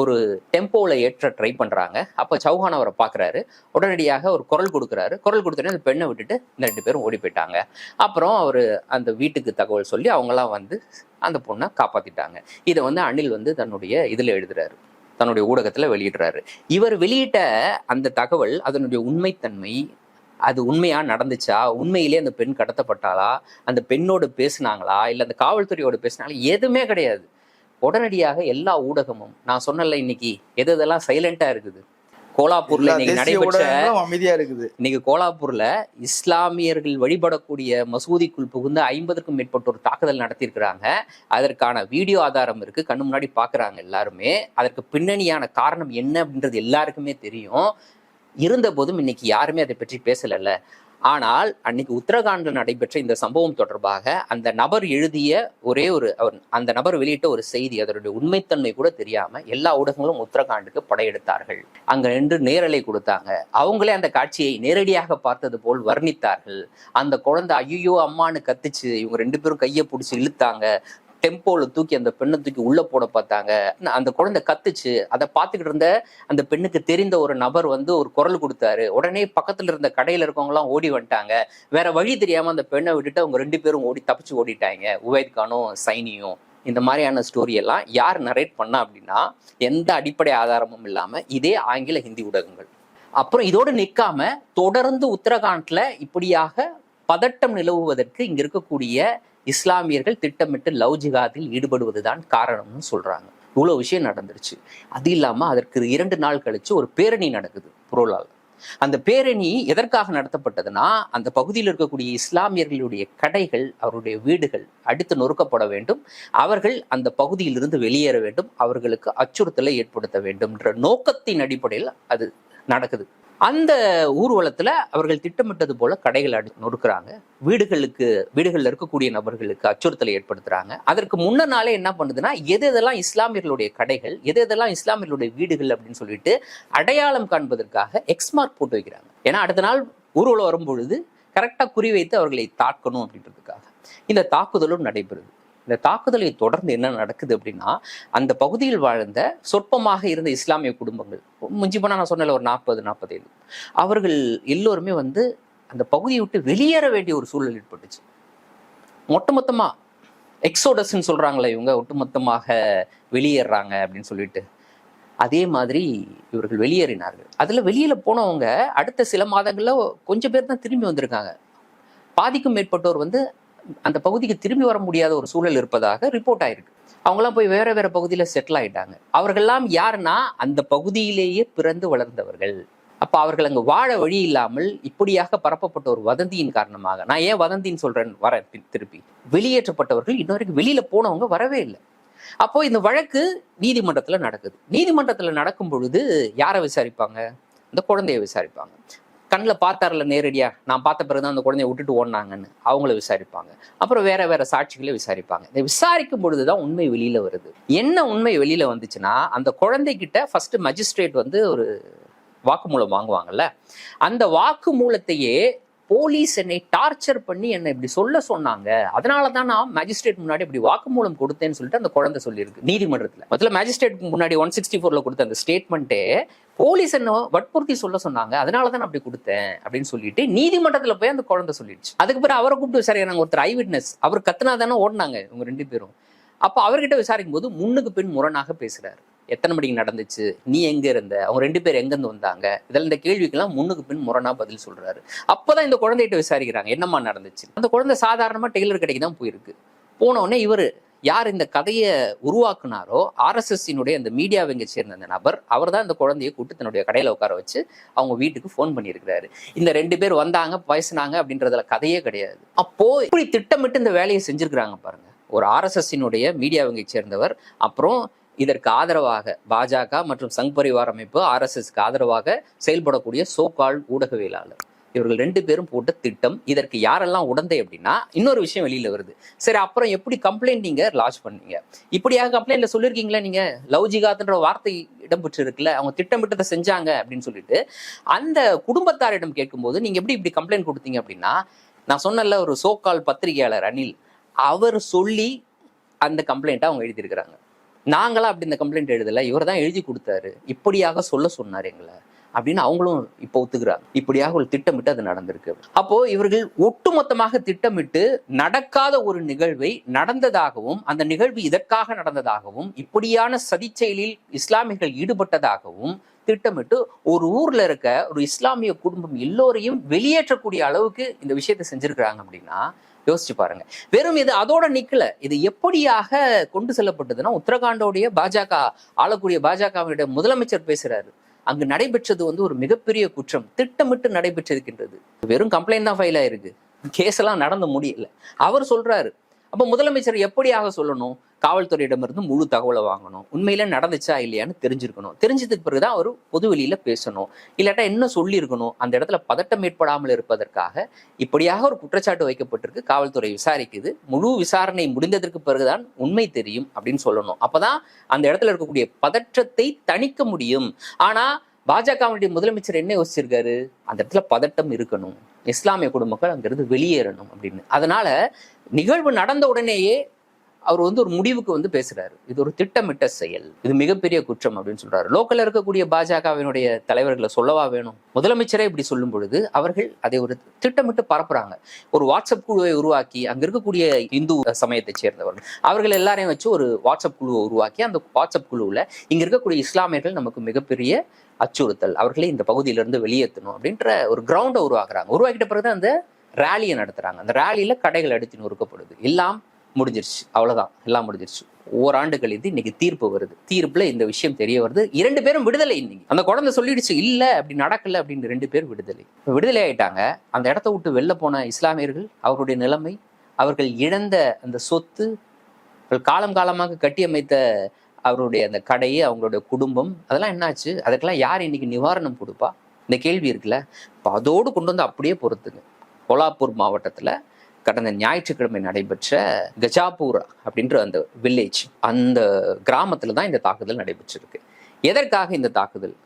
ஒரு டெம்போவில் ஏற்ற ட்ரை பண்ணுறாங்க அப்போ சௌஹான் அவரை பார்க்குறாரு. உடனடியாக ஒரு குரல் கொடுக்குறாரு. குரல் கொடுத்தோடனே அந்த பெண்ணை விட்டுட்டு இந்த ரெண்டு பேரும் ஓடி போயிட்டாங்க. அப்புறம் அவர் அந்த வீட்டுக்கு தகவல் சொல்லி அவங்களாம் வந்து அந்த பொண்ணை காப்பாற்றிட்டாங்க இதை வந்து அனில் வந்து தன்னுடைய இதில் எழுதுறாரு. தன்னுடைய ஊடகத்தில் வெளியிடுறாரு. இவர் வெளியிட்ட அந்த தகவல் அதனுடைய உண்மைத்தன்மை அது உண்மையா நடந்துச்சா? உண்மையிலே அந்த பெண் கடத்தப்பட்டாளா? அந்த பெண்ணோடு பேசுனாங்களா? இல்லை அந்த காவல்துறையோடு பேசினாங்களா? எதுவுமே கிடையாது. உடனடியாக எல்லா ஊடகமும் நான் சொன்னல இன்னைக்கு எது எதெல்லாம் சைலண்டா இருக்குது? கோலாப்பூர்ல இன்னைக்கு நடைபெற்ற அமைதியா இருக்குது. இன்னைக்கு கோலாப்பூர்ல இஸ்லாமியர்கள் வழிபடக்கூடிய மசூதிக்குள் புகுந்து ஐம்பதுக்கும் மேற்பட்டோர் தாக்குதல் நடத்தியிருக்கிறாங்க. அதற்கான வீடியோ ஆதாரம் இருக்கு. கண்ணு முன்னாடி பாக்குறாங்க எல்லாருமே. அதற்கு பின்னணியான காரணம் என்ன அப்படின்றது எல்லாருக்குமே தெரியும். இருந்த போதும் இன்னைக்கு யாருமே அதை பற்றி பேசலல்ல. ஆனால் அன்னைக்கு உத்தரகாண்டில் நடைபெற்ற இந்த சம்பவம் தொடர்பாக அந்த நபர் எழுதிய ஒரே ஒரு அந்த நபர் வெளியிட்ட ஒரு செய்தி அதனுடைய உண்மைத்தன்மை கூட தெரியாம எல்லா ஊடகங்களும் உத்தரகாண்டுக்கு படையெடுத்தார்கள். அங்க நின்று நேரலை கொடுத்தாங்க. அவங்களே அந்த காட்சியை நேரடியாக பார்த்தது போல் வர்ணித்தார்கள். அந்த குழந்தை ஐயோ அம்மான்னு கத்துச்சு. இவங்க ரெண்டு பேரும் கையை பிடிச்சி இழுத்தாங்க. டெம்போல தூக்கி அந்த பெண்ணை தூக்கி உள்ளே போட பார்த்தாங்க. அந்த குழந்தை கத்துச்சு. அதை பார்த்துக்கிட்டு இருந்த அந்த பெண்ணுக்கு தெரிந்த ஒரு நபர் வந்து ஒரு குரல் கொடுத்தாரு. உடனே பக்கத்துல இருந்த கடையில இருக்கவங்கலாம் ஓடி வந்துட்டாங்க. வேற வழி தெரியாம அந்த பெண்ணை விட்டுட்டு அவங்க ரெண்டு பேரும் ஓடி தப்பிச்சு ஓடிட்டாங்க. உவைத் கானும் சைனியும். இந்த மாதிரியான ஸ்டோரி எல்லாம் யார் நரேட் பண்ணா அப்படின்னா எந்த அடிப்படை ஆதாரமும் இல்லாம இதே ஆங்கில ஹிந்தி ஊடகங்கள். அப்புறம் இதோடு நிற்காம தொடர்ந்து உத்தரகாண்ட்ல இப்படியாக பதட்டம் நிலவுவதற்கு இங்க இருக்கக்கூடிய இஸ்லாமியர்கள் திட்டமிட்டு லவ் ஜிகாதில் ஈடுபடுவதுதான் காரணம்னு சொல்றாங்க. இவ்வளோ விஷயம் நடந்துருச்சு. அது இல்லாமல் அதற்கு இரண்டு நாள் கழிச்சு ஒரு பேரணி நடக்குது புரோலால் அந்த பேரணி எதற்காக நடத்தப்பட்டதுன்னா அந்த பகுதியில் இருக்கக்கூடிய இஸ்லாமியர்களுடைய கடைகள் அவருடைய வீடுகள் அடுத்து நொறுக்கப்பட வேண்டும். அவர்கள் அந்த பகுதியிலிருந்து வெளியேற வேண்டும். அவர்களுக்கு அச்சுறுத்தலை ஏற்படுத்த வேண்டும்ன்ற நோக்கத்தின் அடிப்படையில் அது நடக்குது. அந்த ஊர்வலத்தில் அவர்கள் திட்டமிட்டது போல கடைகள் அடி நொறுக்கிறாங்க. வீடுகளுக்கு வீடுகளில் இருக்கக்கூடிய நபர்களுக்கு அச்சுறுத்தலை ஏற்படுத்துகிறாங்க அதற்கு முன்ன நாளே என்ன பண்ணுதுன்னா எது எதெல்லாம் இஸ்லாமியர்களுடைய கடைகள் எது எதெல்லாம் இஸ்லாமியர்களுடைய வீடுகள் அப்படின்னு சொல்லிட்டு அடையாளம் காண்பதற்காக எக்ஸ்மார்க் போட்டு வைக்கிறாங்க. ஏன்னா அடுத்த நாள் ஊர்வலம் வரும்பொழுது கரெக்டாக குறிவைத்து அவர்களை தாக்கணும் அப்படின்றதுக்காக. இந்த தாக்குதலும் நடைபெறுது. இந்த தாக்குதலை தொடர்ந்து என்ன நடக்குது அப்படின்னா அந்த பகுதியில் வாழ்ந்த சொற்பமாக இருந்த இஸ்லாமிய குடும்பங்கள் முஞ்சி போனால் நான் சொன்னல ஒரு நாற்பது நாற்பத்தேழு அவர்கள் எல்லோருமே வந்து அந்த பகுதியை விட்டு வெளியேற வேண்டிய ஒரு சூழல் ஏற்பட்டுச்சு. ஒட்டுமொத்தமா எக்ஸோடஸ்ன்னு சொல்கிறாங்களே இவங்க ஒட்டுமொத்தமாக வெளியேறாங்க அப்படின்னு சொல்லிட்டு. அதே மாதிரி இவர்கள் வெளியேறினார்கள். அதில் வெளியில் போனவங்க அடுத்த சில மாதங்களில் கொஞ்சம் பேர் தான் திரும்பி வந்திருக்காங்க. பாதிக்கும் மேற்பட்டோர் வந்து அந்த பகுதிக்கு திரும்பி வர முடியாத ஒரு சூழல் இருப்பதாக ரிப்போர்ட் ஆயிருக்கு. அவங்களாம் போய் வேற வேற பகுதியில செட்டில் ஆயிட்டாங்க. அவர்கள்லாம் யாருன்னா அந்த பகுதியிலேயே பிறந்து வளர்ந்தவர்கள். அப்ப அவர்கள் அங்கு வாழ வழி இல்லாமல் இப்படியாக பரப்பப்பட்ட ஒரு வதந்தியின் காரணமாக நான் ஏன் வதந்தின்னு சொல்றேன் வர திருப்பி. வெளியேற்றப்பட்டவர்கள் இன்ன வரைக்கும் வெளியில போனவங்க வரவே இல்லை. அப்போ இந்த வழக்கு நீதிமன்றத்துல நடக்குது. நீதிமன்றத்துல நடக்கும் பொழுது யாரை விசாரிப்பாங்க? இந்த குழந்தைய விசாரிப்பாங்க. கண்ணில் பார்த்தார்ல நேரடியாக நான் பார்த்த பிறகு தான் அந்த குழந்தைய விட்டுட்டு ஓடினாங்கன்னு. அவங்கள விசாரிப்பாங்க. அப்புறம் வேற வேற சாட்சிகளை விசாரிப்பாங்க. இதை விசாரிக்கும் பொழுது தான் உண்மை வெளியில வருது. என்ன உண்மை வெளியில வந்துச்சுன்னா அந்த குழந்தைகிட்ட ஃபர்ஸ்ட் மஜிஸ்ட்ரேட் வந்து ஒரு வாக்குமூலம் வாங்குவாங்கல்ல? அந்த வாக்குமூலத்தையே போலீஸ் என்னை டார்ச்சர் பண்ணி என்னை இப்படி சொல்ல சொன்னாங்க. அதனால தான் நான் மேஜிஸ்ட்ரேட் முன்னாடி இப்படி வாக்குமூலம் கொடுத்தேன்னு சொல்லிட்டு அந்த குழந்தை சொல்லியிருக்கு நீதிமன்றத்தில். முதல்ல மேஜிஸ்ட்ரேட் முன்னாடி ஒன் சிக்ஸ்டி ஃபோரில் கொடுத்த அந்த ஸ்டேட்மெண்ட்டே போலீஸ் என்ன வற்புறுத்தி சொல்ல சொன்னாங்க. அதனால தான் அப்படி கொடுத்தேன் அப்படின்னு சொல்லிட்டு நீதிமன்றத்தில் போய் அந்த குழந்தை சொல்லிடுச்சு. அதுக்கு பிறகு அவரை கூப்பிட்டு விசாரிக்கிறாங்க ஒருத்தர் ஐ விட்னஸ் அவர் கத்துனா தானே ஓடினாங்க இவங்க ரெண்டு பேரும். அப்போ அவர்கிட்ட விசாரிக்கும் போது முன்னுக்கு பின் முரணாக பேசுகிறாரு எத்தனை மணிக்கு நடந்துச்சு? நீ எங்க இருந்த? அவங்க ரெண்டு பேர் எங்கேருந்து வந்தாங்க? இதில் இந்த கேள்விக்கெல்லாம் முன்னுக்கு பின் முரணா பதில் சொல்றாரு. அப்போதான் இந்த குழந்தைகிட்ட விசாரிக்கிறாங்க என்னம்மா நடந்துச்சு? அந்த குழந்தை சாதாரணமா டெய்லர் கடைக்கு தான் போயிருக்கு. போனோடனே இவர் யார் இந்த கதையை உருவாக்குனாரோ ஆர்எஸ்எஸ்ஸினுடைய அந்த மீடியாவைங்க சேர்ந்த அந்த நபர் அவர் தான் இந்த குழந்தையை கூட்டு தன்னுடைய கடையில் உட்கார வச்சு அவங்க வீட்டுக்கு ஃபோன் பண்ணியிருக்கிறாரு. இந்த ரெண்டு பேர் வந்தாங்க பேசினாங்க அப்படின்றதுல கதையே கிடையாது. அப்போ இப்படி திட்டமிட்டு இந்த வேலையை செஞ்சிருக்கிறாங்க பாருங்க. ஒரு ஆர்எஸ்எஸ்ஸினுடைய மீடியாவைங்க சேர்ந்தவர் அப்புறம் இதற்கு ஆதரவாக பாஜக மற்றும் சங் பரிவார் அமைப்பு ஆர்எஸ்எஸ்க்கு ஆதரவாக செயல்படக்கூடிய சோகால் ஊடகவியலாளர். இவர்கள் ரெண்டு பேரும் போட்ட திட்டம் இதற்கு யாரெல்லாம் உடந்தை அப்படின்னா இன்னொரு விஷயம் வெளியில வருது. சரி அப்புறம் எப்படி கம்ப்ளைண்ட் நீங்க லான்ச் பண்ணீங்க? இப்படியாக கம்ப்ளைண்ட்ல சொல்லியிருக்கீங்களா நீங்க? லவ் ஜிகாத்ன்ற வார்த்தை இடம்பெற்று இருக்குல்ல அவங்க திட்டமிட்டதை செஞ்சாங்க அப்படின்னு சொல்லிட்டு அந்த குடும்பத்தாரிடம் கேட்கும்போது நீங்க எப்படி இப்படி கம்ப்ளைண்ட் கொடுத்தீங்க அப்படின்னா நான் சொன்னல ஒரு சோகால் பத்திரிகையாளர் அனில் அவர் சொல்லி அந்த கம்ப்ளைண்ட்டை அவங்க எழுதியிருக்கிறாங்க. நாங்களாம் அப்படி இந்த கம்ப்ளைண்ட் எழுதலை இவர் தான் எழுதி கொடுத்தாரு. இப்படியாக சொல்ல சொன்னார் எங்களை. அப்படின்னு அவங்களும் இப்போ ஒத்துக்கிறாங்க. இப்படியாக ஒரு திட்டமிட்டு அது நடந்திருக்கு. அப்போ இவர்கள் ஒட்டுமொத்தமாக திட்டமிட்டு நடக்காத ஒரு நிகழ்வை நடந்ததாகவும் அந்த நிகழ்வு இதற்காக நடந்ததாகவும் இப்படியான சதிச்செயலில் இஸ்லாமியர்கள் ஈடுபட்டதாகவும் திட்டமிட்டு ஒரு ஊர்ல இருக்க ஒரு இஸ்லாமிய குடும்பம் எல்லோரையும் வெளியேற்றக்கூடிய அளவுக்கு இந்த விஷயத்தை செஞ்சிருக்கிறாங்க அப்படின்னா யோசிச்சு பாருங்க. வெறும் இது அதோட நிக்கல. இது எப்படியாக கொண்டு செல்லப்பட்டதுன்னா உத்தரகாண்டோடைய பாஜக ஆளக்கூடிய பாஜகவினுடைய முதலமைச்சர் பேசுறாரு. அங்கு நடைபெற்றது வந்து ஒரு மிகப்பெரிய குற்றம். திட்டமிட்டு நடைபெற்றிருக்கின்றது. வெறும் கம்ப்ளைண்ட் தான் ஃபைல் ஆயிருக்கு. கேஸ் எல்லாம் நடந்து முடியல. அவர் சொல்றாரு. அப்ப முதலமைச்சர் எப்படியாக சொல்லணும்? காவல்துறையிடமிருந்து முழு தகவலை வாங்கணும். உண்மையில நடந்துச்சா இல்லையான்னு தெரிஞ்சிருக்கணும். தெரிஞ்சதுக்கு பிறகுதான் அவர் பொது வெளியில பேசணும். இல்லாட்டா என்ன சொல்லியிருக்கணும்? அந்த இடத்துல பதட்டம் ஏற்படாமல் இருப்பதற்காக இப்படியாக ஒரு குற்றச்சாட்டு வைக்கப்பட்டிருக்கு. காவல்துறை விசாரிக்குது. முழு விசாரணை முடிந்ததற்கு பிறகுதான் உண்மை தெரியும் அப்படின்னு சொல்லணும். அப்பதான் அந்த இடத்துல இருக்கக்கூடிய பதற்றத்தை தணிக்க முடியும். ஆனா பாஜகவுடைய முதலமைச்சர் என்ன யோசிச்சிருக்காரு? அந்த இடத்துல பதட்டம் இருக்கணும். இஸ்லாமிய குடும்பங்கள் அங்கிருந்து வெளியேறணும் அப்படின்னு. அதனால நிகழ்வு நடந்த உடனேயே அவர் வந்து ஒரு முடிவுக்கு வந்து பேசுறாரு. இது ஒரு திட்டமிட்ட செயல். இது மிகப்பெரிய குற்றம் அப்படின்னு சொல்றாரு. லோக்கல்ல இருக்கக்கூடிய பாஜகவினுடைய தலைவர்களை சொல்லவா வேணும்? முதலமைச்சரே இப்படி சொல்லும் பொழுது அவர்கள் அதை ஒரு திட்டமிட்டு பரப்புறாங்க. ஒரு வாட்ஸ்அப் குழுவை உருவாக்கி அங்க இருக்கக்கூடிய இந்து சமயத்தை சேர்ந்தவர்கள் அவர்கள் எல்லாரையும் வச்சு ஒரு வாட்ஸ்அப் குழுவை உருவாக்கி அந்த வாட்ஸ்அப் குழுவுல இங்க இருக்கக்கூடிய இஸ்லாமியர்கள் நமக்கு மிகப்பெரிய அச்சுறுத்தல். அவர்களை இந்த பகுதியிலிருந்து வெளியேற்றணும் அப்படின்ற ஒரு கிரவுண்டை உருவாக்குறாங்க. உருவாக்கிட்ட பிறகு அந்த ரேலியை நடத்துறாங்க. அந்த ரேலியில கடைகள் அடித்து நொறுக்கப்படுது. எல்லாம் முடிஞ்சிருச்சு. அவ்வளோதான் எல்லாம் முடிஞ்சிருச்சு. ஓராண்டு கழித்து இன்னைக்கு தீர்ப்பு வருது. தீர்ப்புல இந்த விஷயம் தெரிய வருது. இரண்டு பேரும் விடுதலை இன்னைக்கு. அந்த குழந்தை சொல்லிடுச்சு இல்ல அப்படி நடக்கல அப்படின்னு ரெண்டு பேரும் விடுதலை. விடுதலை ஆயிட்டாங்க. அந்த இடத்த விட்டு வெளில போன இஸ்லாமியர்கள் அவர்களுடைய நிலைமை அவர்கள் இழந்த அந்த சொத்து அவர்கள் காலம் காலமாக கட்டியமைத்த அவருடைய அந்த கடை அவங்களுடைய குடும்பம் அதெல்லாம் என்னாச்சு? அதுக்கெல்லாம் யார் இன்னைக்கு நிவாரணம் கொடுப்பா? இந்த கேள்வி இருக்குல்ல? இப்போ அதோடு கொண்டு வந்து அப்படியே பொறுத்துங்க. கோலாப்பூர் மாவட்டத்துல கடந்த ஞாயிற்றுக்கிழமை நடைபெற்ற கஜாப்பூர் அப்படின்ற அந்த வில்லேஜ் அந்த கிராமத்தில் தான் இந்த தாக்குதல் நடைபெற்றிருக்கு. எதற்காக இந்த தாக்குதல்?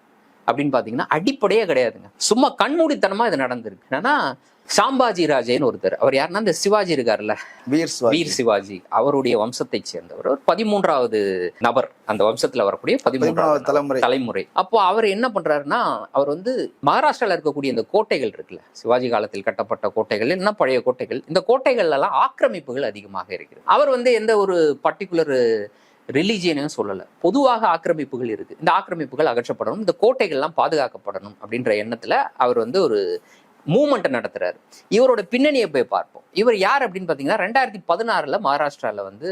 அப்படின்னு பாத்தீங்கன்னா அடிப்படையே கிடையாதுங்க. சும்மா கண்மூடித்தனமா இது நடந்திருக்கு. என்னன்னா சாம்பாஜி ராஜேன்னு ஒருத்தர். அவர் யாருன்னா இந்த சிவாஜி இருக்காருல்ல. வீர் சிவாஜி. வீர் சிவாஜி. அவருடைய வம்சத்தைச் சேர்ந்தவர். ஒரு பதிமூன்றாவது நபர். அந்த வம்சத்துல வரக்கூடிய பதிமூன்றாவது தலைமுறை. தலைமுறை. அப்போ அவர் என்ன பண்றாருன்னா அவர் வந்து மகாராஷ்டிரால இருக்கக்கூடிய இந்த கோட்டைகள் இருக்குல்ல சிவாஜி காலத்தில் கட்டப்பட்ட கோட்டைகள் என்ன பழைய கோட்டைகள் இந்த கோட்டைகள்ல எல்லாம் ஆக்கிரமிப்புகள் அதிகமாக இருக்குது அவர் வந்து எந்த ஒரு பர்டிகுலர் ரிலீஜியனையும் சொல்லலை. பொதுவாக ஆக்கிரமிப்புகள் இருக்குது இந்த ஆக்கிரமிப்புகள் அகற்றப்படணும். இந்த கோட்டைகள்லாம் பாதுகாக்கப்படணும் அப்படின்ற எண்ணத்தில் அவர் வந்து ஒரு மூமெண்ட்டை நடத்துறாரு. இவரோட பின்னணியை போய் பார்ப்போம். இவர் யார் அப்படின்னு பார்த்தீங்கன்னா ரெண்டாயிரத்தி பதினாறில் மகாராஷ்டிராவில் வந்து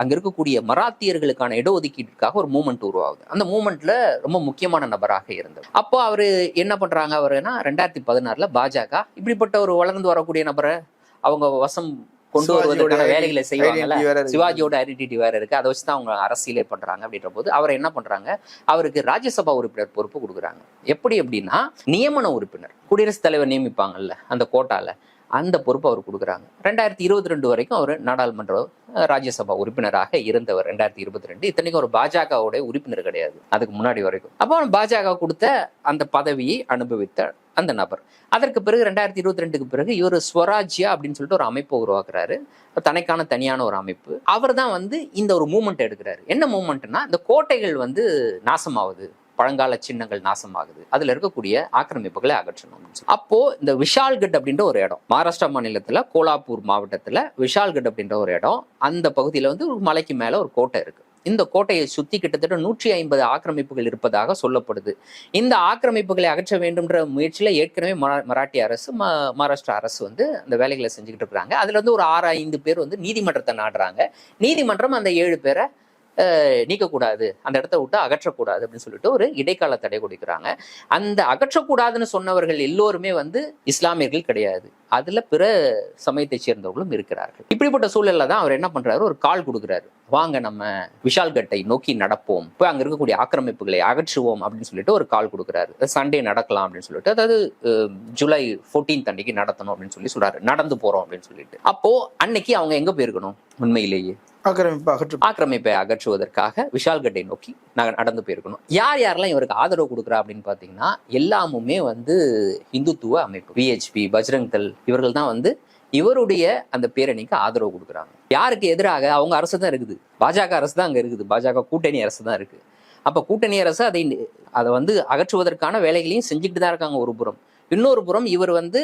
அங்கே இருக்கக்கூடிய மராத்தியர்களுக்கான இடஒதுக்கீட்டுக்காக ஒரு மூமெண்ட் உருவாகுது. அந்த மூமெண்ட்ல ரொம்ப முக்கியமான நபராக இருந்தது அப்போ அவர் என்ன பண்ணுறாங்க அவருன்னா ரெண்டாயிரத்தி பதினாறில் பாஜக இப்படிப்பட்ட ஒரு வளர்ந்து வரக்கூடிய நபரை அவங்க வசம் கொண்டு வருவதற்கான வேலைகளை செய்வாங்கல்ல. சிவாஜியோட ஐடென்டிட்டி வேற இருக்கு. அதை வச்சு தான் அவங்க அரசியலே பண்றாங்க அப்படின்ற போது அவர் என்ன பண்றாங்க? அவருக்கு ராஜ்யசபா உறுப்பினர் பொறுப்பு கொடுக்குறாங்க. எப்படி அப்படின்னா நியமன உறுப்பினர். குடியரசுத் தலைவர் நியமிப்பாங்கல்ல அந்த கோட்டால. அந்த பொறுப்பு அவர் கொடுக்குறாங்க. ரெண்டாயிரத்தி இருபத்தி ரெண்டு வரைக்கும் அவர் நாடாளுமன்ற ராஜ்யசபா உறுப்பினராக இருந்தவர். ரெண்டாயிரத்தி இருபத்தி ரெண்டு இத்தனைக்கும் ஒரு பாஜகவுடைய உறுப்பினர் கிடையாது அதுக்கு முன்னாடி வரைக்கும். அப்போ பாஜக கொடுத்த அந்த பதவியை அனுபவித்த அந்த நபர். அதற்கு பிறகு ரெண்டாயிரத்தி இருபத்தி ரெண்டுக்கு பிறகு இவர் ஸ்வராஜ்யா அப்படின்னு சொல்லிட்டு ஒரு அமைப்பை உருவாக்குறாரு. தனக்கான தனியான ஒரு அமைப்பு. அவர் தான் வந்து இந்த ஒரு மூமெண்ட் எடுக்கிறாரு. என்ன மூமெண்ட்னா இந்த கோட்டைகள் வந்து நாசமாவது. பழங்கால சின்னங்கள் நாசமாகுது. அதில் இருக்கக்கூடிய ஆக்கிரமிப்புகளை அகற்றணும் அப்போ இந்த விஷால்கட் அப்படின்ற ஒரு இடம் மகாராஷ்டிரா மாநிலத்தில் கோலாப்பூர் மாவட்டத்தில் விஷால்கட் அப்படின்ற ஒரு இடம் அந்த பகுதியில் வந்து ஒரு மலைக்கு மேலே ஒரு கோட்டை இருக்கு. இந்த கோட்டையை சுற்றி கிட்டத்தட்ட நூற்றி ஐம்பது ஆக்கிரமிப்புகள் இருப்பதாக சொல்லப்படுது. இந்த ஆக்கிரமிப்புகளை அகற்ற வேண்டும்ன்ற முயற்சியில் ஏற்கனவே மரா- மராட்டிய அரசு ம- மகாராஷ்டிரா அரசு வந்து அந்த வேலைகளை செஞ்சுக்கிட்டு இருக்கிறாங்க. அதில் வந்து ஒரு ஆறு ஐந்து பேர் வந்து நீதிமன்றத்தை நாடுறாங்க. நீதிமன்றம் அந்த ஏழு பேரை நீக்கக்கூடாது. அந்த இடத்த விட்டு அகற்றக்கூடாது அப்படின்னு சொல்லிட்டு ஒரு இடைக்கால தடை கொடுக்குறாங்க. அந்த அகற்றக்கூடாதுன்னு சொன்னவர்கள் எல்லோருமே வந்து இஸ்லாமியர்கள் கிடையாது. அதுல பிற சமயத்தை சேர்ந்தவர்களும் இருக்கிறார்கள். இப்படிப்பட்ட சூழல்ல தான் அவர் என்ன பண்றாரு? ஒரு கால் கொடுக்குறாரு. வாங்க நம்ம விஷால்கட்டை நோக்கி நடப்போம். போய் அங்க இருக்கக்கூடிய ஆக்கிரமிப்புகளை அகற்றுவோம் அப்படின்னு சொல்லிட்டு ஒரு கால் கொடுக்குறாரு. சண்டே நடக்கலாம் அப்படின்னு சொல்லிட்டு. அதாவது ஜூலை 14th அன்னைக்கு நடத்தணும் அப்படின்னு சொல்லி சொல்றாரு. நடந்து போறோம் அப்படின்னு சொல்லிட்டு. அப்போ அன்னைக்கு அவங்க எங்க போயிருக்கணும்? உண்மையிலேயே. அகற்று ஆக்கிரமிப்பை அகற்றுவதற்காக விஷால்கட்டை நோக்கி நாங்கள் நடந்து போயிருக்கணும். யார் யாரெல்லாம் இவருக்கு ஆதரவு கொடுக்குறா அப்படின்னு பார்த்தீங்கன்னா எல்லாமுமே வந்து இந்துத்துவ அமைப்பு. விஹெச்பி பஜ்ரங் தல் இவர்கள் தான் வந்து இவருடைய அந்த பேரணிக்கு ஆதரவு கொடுக்குறாங்க. யாருக்கு எதிராக? அவங்க அரசு தான் இருக்குது. பாஜக அரசு தான் அங்கே இருக்குது. பாஜக கூட்டணி அரசு தான் இருக்கு. அப்போ கூட்டணி அரசு அதை அதை வந்து அகற்றுவதற்கான வேலைகளையும் செஞ்சுட்டு தான் இருக்காங்க ஒரு புறம். இன்னொரு புறம் இவர் வந்து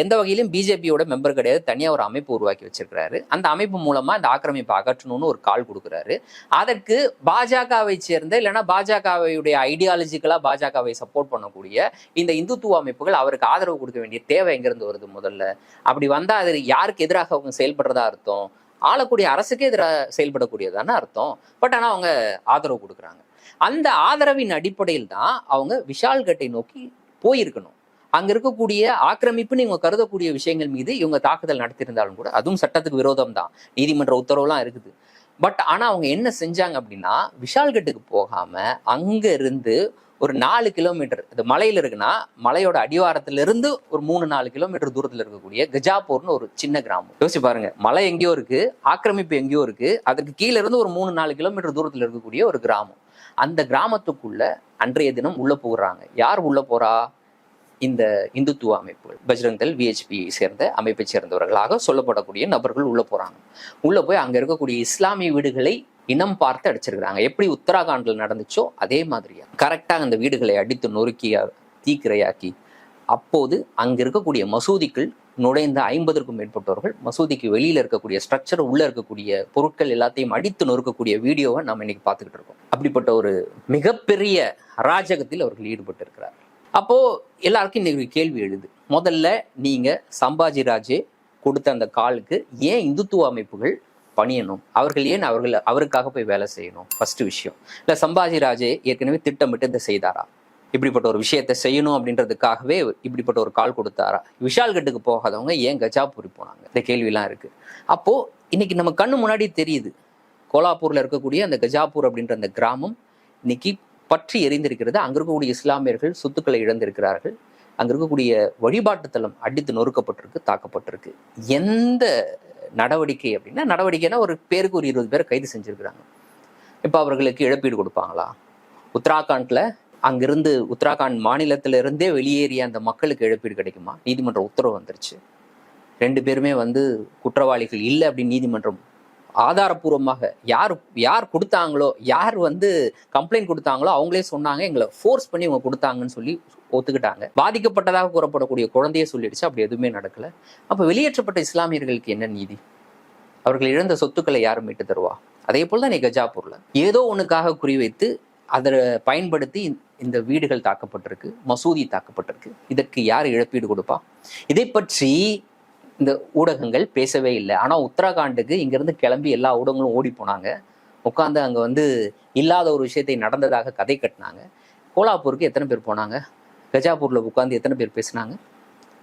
எந்த வகையிலும் பிஜேபியோட மெம்பர் கிடையாது. தனியாக ஒரு அமைப்பு உருவாக்கி வச்சிருக்கிறாரு. அந்த அமைப்பு மூலமா இந்த ஆக்கிரமிப்பை அகற்றணும்னு ஒரு கால் கொடுக்குறாரு. அதற்கு பாஜகவை சேர்ந்த இல்லைன்னா பாஜகவையுடைய ஐடியாலஜிக்கலா பாஜகவை சப்போர்ட் பண்ணக்கூடிய இந்த இந்துத்துவ அமைப்புகள் அவருக்கு ஆதரவு கொடுக்க வேண்டிய தேவை எங்கிருந்து வருது முதல்ல? அப்படி வந்தா அது யாருக்கு எதிராக அவங்க செயல்படுறதா அர்த்தம்? ஆளக்கூடிய அரசுக்கே எதிராக செயல்படக்கூடியதான அர்த்தம். பட் ஆனா அவங்க ஆதரவு கொடுக்குறாங்க. அந்த ஆதரவின் அடிப்படையில் தான் அவங்க விஷால்கட்டை நோக்கி போயிருக்கணும். அங்க இருக்கக்கூடிய ஆக்கிரமிப்புன்னு இவங்க கருதக்கூடிய விஷயங்கள் மீது இவங்க தாக்குதல் நடத்தியிருந்தாலும் கூட அதுவும் சட்டத்துக்கு விரோதம் தான் நீதிமன்ற உத்தரவுலாம் இருக்குது. பட் ஆனா அவங்க என்ன செஞ்சாங்க அப்படின்னா விஷால்கட்டுக்கு போகாம அங்க இருந்து ஒரு நாலு கிலோமீட்டர் இது மலையில இருக்குன்னா மலையோட அடிவாரத்திலிருந்து ஒரு மூணு நாலு கிலோமீட்டர் தூரத்தில் இருக்கக்கூடிய கஜாப்பூர்னு ஒரு சின்ன கிராமம். யோசிச்சு பாருங்க. மலை எங்கேயோ இருக்கு ஆக்கிரமிப்பு எங்கேயோ இருக்கு அதுக்கு கீழே இருந்து ஒரு மூணு நாலு கிலோமீட்டர் தூரத்தில் இருக்கக்கூடிய ஒரு கிராமம். அந்த கிராமத்துக்குள்ள அன்றைய தினம் உள்ள போகிறாங்க யார் உள்ள போறா? இந்த இந்துத்துவ அமைப்புகள் பஜ்ரங் தல் விஹெச்பியை சேர்ந்த அமைப்பை சேர்ந்தவர்களாக சொல்லப்படக்கூடிய நபர்கள் உள்ள போறாங்க. உள்ள போய் அங்க இருக்கக்கூடிய இஸ்லாமிய வீடுகளை இனம் பார்த்து அடிச்சிருக்கிறாங்க. எப்படி உத்தராகாண்டில் நடந்துச்சோ அதே மாதிரியா? கரெக்டாக அந்த வீடுகளை அடித்து நொறுக்கி தீக்கிரையாக்கி அப்போது அங்க இருக்கக்கூடிய மசூதிக்குள் நுழைந்த ஐம்பதற்கும் மேற்பட்டவர்கள் மசூதிக்கு வெளியில இருக்கக்கூடிய ஸ்ட்ரக்சர் உள்ள இருக்கக்கூடிய பொருட்கள் எல்லாத்தையும் அடித்து நொறுக்கக்கூடிய வீடியோவை நம்ம இன்னைக்கு பார்த்துக்கிட்டு இருக்கோம். அப்படிப்பட்ட ஒரு மிகப்பெரிய அராஜகத்தில் அவர்கள் ஈடுபட்டு இருக்கிறார் அப்போ எல்லாருக்கும் இன்னைக்கு கேள்வி எழுது. முதல்ல நீங்க சம்பாஜி ராஜே கொடுத்த அந்த காலுக்கு ஏன் இந்துத்துவ அமைப்புகள் பணியணும்? அவர்கள் ஏன் அவர்கள் அவருக்காக போய் வேலை செய்யணும்? ஃபர்ஸ்ட் விஷயம். இல்ல சம்பாஜி ராஜே ஏற்கனவே திட்டமிட்டு இதை செய்தாரா? இப்படிப்பட்ட ஒரு விஷயத்தை செய்யணும் அப்படின்றதுக்காகவே இப்படிப்பட்ட ஒரு கால் கொடுத்தாரா? விஷால்கட்டுக்கு போகாதவங்க ஏன் கஜாபூரி போனாங்க? இந்த கேள்விலாம் இருக்கு. அப்போ இன்னைக்கு நம்ம கண்ணு முன்னாடி தெரியுது. கோலாப்பூர்ல இருக்கக்கூடிய அந்த கஜாப்பூர் அப்படின்ற அந்த கிராமம் இன்னைக்கு பற்றி எரிந்திருக்கிறது. அங்கே இருக்கக்கூடிய இஸ்லாமியர்கள் சொத்துக்களை இழந்திருக்கிறார்கள். அங்கே இருக்கக்கூடிய வழிபாட்டு அடித்து நொறுக்கப்பட்டிருக்கு தாக்கப்பட்டிருக்கு. எந்த நடவடிக்கை அப்படின்னா நடவடிக்கைனா ஒரு பேருக்கு ஒரு இருபது பேரை கைது செஞ்சுருக்கிறாங்க. இப்போ அவர்களுக்கு இழப்பீடு கொடுப்பாங்களா? உத்தராகண்டில் அங்கிருந்து உத்தராகண்ட் மாநிலத்திலிருந்தே வெளியேறிய அந்த மக்களுக்கு இழப்பீடு கிடைக்குமா? நீதிமன்ற உத்தரவு வந்துருச்சு. ரெண்டு பேருமே வந்து குற்றவாளிகள் இல்லை அப்படின்னு நீதிமன்றம் ஆதாரப்பூர்வமாக யார் யார் கொடுத்தாங்களோ யார் வந்து கம்ப்ளைண்ட் கொடுத்தாங்களோ அவங்களே சொன்னாங்க எங்களை ஃபோர்ஸ் பண்ணி இவங்க கொடுத்தாங்கன்னு சொல்லி ஒத்துக்கிட்டாங்க. பாதிக்கப்பட்டதாக கூறப்படக்கூடிய குழந்தையே சொல்லிடுச்சு. அப்படி எதுவுமே நடக்கல. அப்போ வெளியேற்றப்பட்ட இஸ்லாமியர்களுக்கு என்ன நீதி? அவர்கள் இழந்த சொத்துக்களை யாரும் மீட்டு தருவா? அதே போல் தான் நீ கஜாப்பூர்ல ஏதோ ஒன்றுக்காக குறிவைத்து அதை பயன்படுத்தி இந்த வீடுகள் தாக்கப்பட்டிருக்கு மசூதி தாக்கப்பட்டிருக்கு. இதற்கு யார் இழப்பீடு கொடுப்பா? இதை பற்றி இந்த ஊடகங்கள் பேசவே இல்லை. ஆனால் உத்தரகாண்டுக்கு இங்கேருந்து கிளம்பி எல்லா ஊடகங்களும் ஓடி போனாங்க. உட்காந்து அங்கே வந்து இல்லாத ஒரு விஷயத்தை நடந்ததாக கதை கட்டினாங்க. கோலாப்பூருக்கு எத்தனை பேர் போனாங்க? கஜாப்பூரில் உட்காந்து எத்தனை பேர் பேசினாங்க?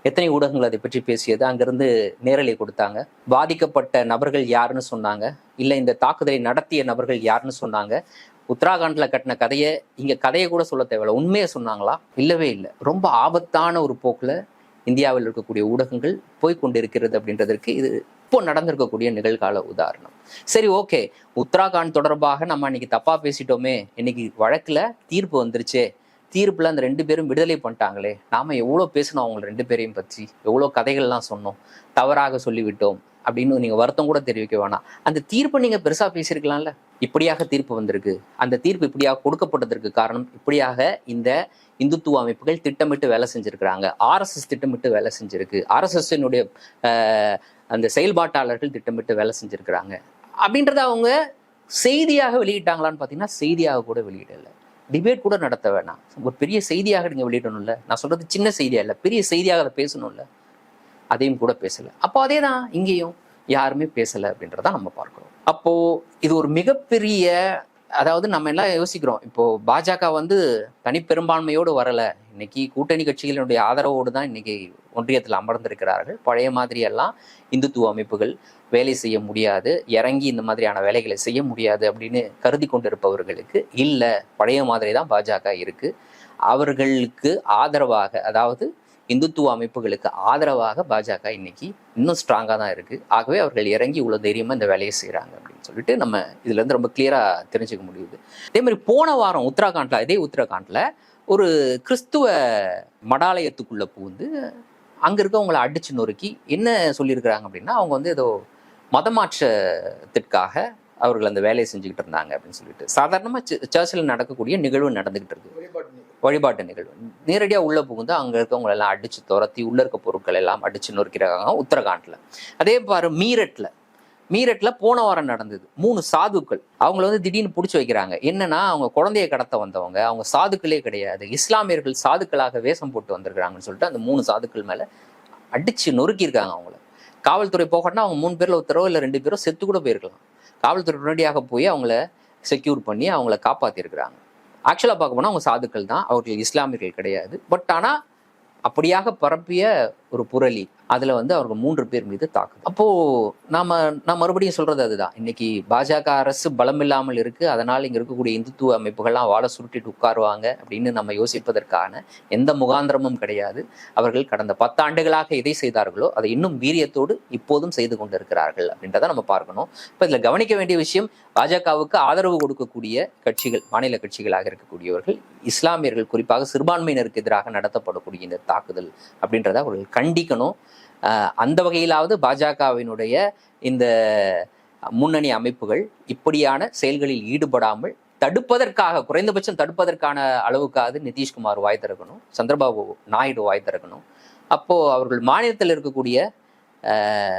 எத்தனை ஊடகங்கள் அதை பற்றி பேசியது? அங்கேருந்து நேரலை கொடுத்தாங்க. பாதிக்கப்பட்ட நபர்கள் யாருன்னு சொன்னாங்க. இல்லை இந்த தாக்குதலை நடத்திய நபர்கள் யாருன்னு சொன்னாங்க. உத்தராகண்டில் கட்டின கதையை இங்கே கதையை கூட சொல்ல தேவையில்ல. உண்மையை சொன்னாங்களா? இல்லவே இல்லை. ரொம்ப ஆபத்தான ஒரு போக்கில் இந்தியாவில் இருக்கக்கூடிய ஊடகங்கள் போய்கொண்டிருக்கிறது அப்படின்றதற்கு இது இப்போ நடந்திருக்கக்கூடிய நிகழ்கால உதாரணம். சரி ஓகே. உத்தராகண்ட் தொடர்பாக நம்ம அன்னைக்கு தப்பா பேசிட்டோமே. இன்னைக்கு வழக்குல தீர்ப்பு வந்துருச்சே. தீர்ப்புல அந்த ரெண்டு பேரும் விடுதலை பண்ணிட்டாங்களே. நாம எவ்வளோ பேசணும் அவங்க ரெண்டு பேரையும் பற்றி எவ்வளோ கதைகள்லாம் சொன்னோம்? தவறாக சொல்லிவிட்டோம். அப்படின்னு நீங்க வருத்தம் கூட தெரிவிக்க வேணாம். அந்த தீர்ப்பை நீங்க பெருசா பேசியிருக்கலாம்ல. இப்படியாக தீர்ப்பு வந்திருக்கு. அந்த தீர்ப்பு இப்படியாக கொடுக்கப்பட்டதற்கு காரணம் இப்படியாக இந்த இந்துத்துவ அமைப்புகள் திட்டமிட்டு வேலை செஞ்சிருக்கிறாங்க. ஆர்எஸ்எஸ் திட்டமிட்டு வேலை செஞ்சிருக்கு. ஆர்எஸ்எஸ்னுடைய அந்த செயல்பாட்டாளர்கள் திட்டமிட்டு வேலை செஞ்சிருக்கிறாங்க. அப்படின்றத அவங்க செய்தியாக வெளியிட்டாங்களான்னு பார்த்தீங்கன்னா செய்தியாக கூட வெளியிடலை. டிபேட் கூட நடத்த வேணாம். ஒரு பெரிய செய்தியாக நீங்கள் வெளியிடணும்ல. நான் சொல்கிறது சின்ன செய்தியாக இல்லை பெரிய செய்தியாக அதை பேசணும்ல. அதையும் கூட பேசலை. அப்போ அதே தான் இங்கேயும் யாருமே பேசலை அப்படின்றத நம்ம பார்க்குறோம். அப்போ இது ஒரு மிகப்பெரிய அதாவது நம்ம எல்லாம் யோசிக்கிறோம்? இப்போ பாஜக வந்து தனிப்பெரும்பான்மையோடு வரல. இன்னைக்கு கூட்டணி கட்சிகளினுடைய ஆதரவோடு தான் இன்னைக்கு ஒன்றியத்தில் அமர்ந்திருக்கிறார்கள். பழைய மாதிரியெல்லாம் இந்துத்துவ அமைப்புகள் வேலை செய்ய முடியாது. இறங்கி இந்த மாதிரியான வேலைகளை செய்ய முடியாது அப்படின்னு கருதி கொண்டிருப்பவர்களுக்கு இல்லை பழைய மாதிரி தான் பாஜக இருக்கு. அவர்களுக்கு ஆதரவாக அதாவது இந்துத்துவ அமைப்புகளுக்கு ஆதரவாக பாஜக இன்னைக்கு இன்னும் ஸ்ட்ராங்காக தான் இருக்கு. ஆகவே அவர்கள் இறங்கி இவ்வளோ தைரியமா இந்த வேலையை செய்கிறாங்க அப்படின்னு சொல்லிட்டு நம்ம இதுல இருந்து ரொம்ப கிளியரா தெரிஞ்சுக்க முடியுது. அதே மாதிரி போன வாரம் உத்தராகண்ட்ல அதே உத்தராகண்ட்ல ஒரு கிறிஸ்துவ மடாலயத்துக்குள்ள புகுந்து அங்க இருக்கவங்களை அடிச்சு நொறுக்கி என்ன சொல்லியிருக்கிறாங்க அப்படின்னா அவங்க வந்து ஏதோ மதமாற்றத்திற்காக அவர்கள் அந்த வேலையை செஞ்சுக்கிட்டு இருந்தாங்க அப்படின்னு சொல்லிட்டு. சாதாரணமாக சர்ச்சில் நடக்கக்கூடிய நிகழ்வு நடந்துகிட்டு இருக்கு. வழிபாட்டு நிகழ்வு. நேரடியாக உள்ளே புகுந்து அங்கே இருக்கவங்களை எல்லாம் அடித்து துரத்தி உள்ள இருக்க பொருட்கள் எல்லாம் அடித்து நொறுக்கிறாங்க உத்தரகாண்டில். அதே பாரு மீரட்டில் மீரட்டில் போன வாரம் நடந்தது. மூணு சாதுக்கள். அவங்கள வந்து திடீர்னு பிடிச்சி வைக்கிறாங்க. என்னன்னா அவங்க குழந்தைய கடத்த வந்தவங்க. அவங்க சாதுக்களே கிடையாது. இஸ்லாமியர்கள் சாதுக்களாக வேஷம் போட்டு வந்திருக்கிறாங்கன்னு சொல்லிட்டு அந்த மூணு சாதுக்கள் மேலே அடித்து நொறுக்கியிருக்காங்க அவங்கள. காவல்துறை போகணும்னா அவங்க மூணு பேரில் ஒருத்தரோ இல்லை ரெண்டு பேரோ செத்து கூட போயிருக்கலாம். காவல்துறை உடனடியாக போய் அவங்கள செக்யூர் பண்ணி அவங்கள காப்பாற்றிருக்கிறாங்க ஆக்சுவலாக பார்க்க போனால் அவங்க சாதுக்கள் தான். அவர்கள் இஸ்லாமியர்கள் கிடையாது. பட் ஆனால் அப்படியாக பரப்பிய ஒரு புரளி அதில் வந்து அவர்கள் மூன்று பேர் மீது தாக்குது அப்போது நாம நான் மறுபடியும் சொல்கிறது அதுதான். இன்னைக்கு பாஜக அரசு பலம் இல்லாமல் இருக்குது அதனால் இங்கே இருக்கக்கூடிய இந்துத்துவ அமைப்புகள்லாம் வாழை சுருட்டிட்டு உட்காருவாங்க அப்படின்னு நம்ம யோசிப்பதற்கான எந்த முகாந்திரமும் கிடையாது. அவர்கள் கடந்த பத்தாண்டுகளாக எதை செய்தார்களோ அதை இன்னும் வீரியத்தோடு இப்போதும் செய்து கொண்டிருக்கிறார்கள் அப்படின்றத நம்ம பார்க்கணும். இப்போ இதில் கவனிக்க வேண்டிய விஷயம் பாஜகவுக்கு ஆதரவு கொடுக்கக்கூடிய கட்சிகள் மாநில கட்சிகளாக இருக்கக்கூடியவர்கள் இஸ்லாமியர்கள் குறிப்பாக சிறுபான்மையினருக்கு எதிராக நடத்தப்படக்கூடிய இந்த தாக்குதல் அப்படின்றத அவர்கள் கண்டிக்கணும். அந்த வகையிலாவது பாஜகவினுடைய இந்த முன்னணி அமைப்புகள் இப்படியான செயல்களில் ஈடுபடாமல் தடுப்பதற்காக குறைந்தபட்சம் தடுப்பதற்கான அளவுக்காவது நிதிஷ்குமார் வாய் திறக்கணும் சந்திரபாபு நாயுடு வாய் திறக்கணும் அப்போது அவர்கள் மாநிலத்தில் இருக்கக்கூடிய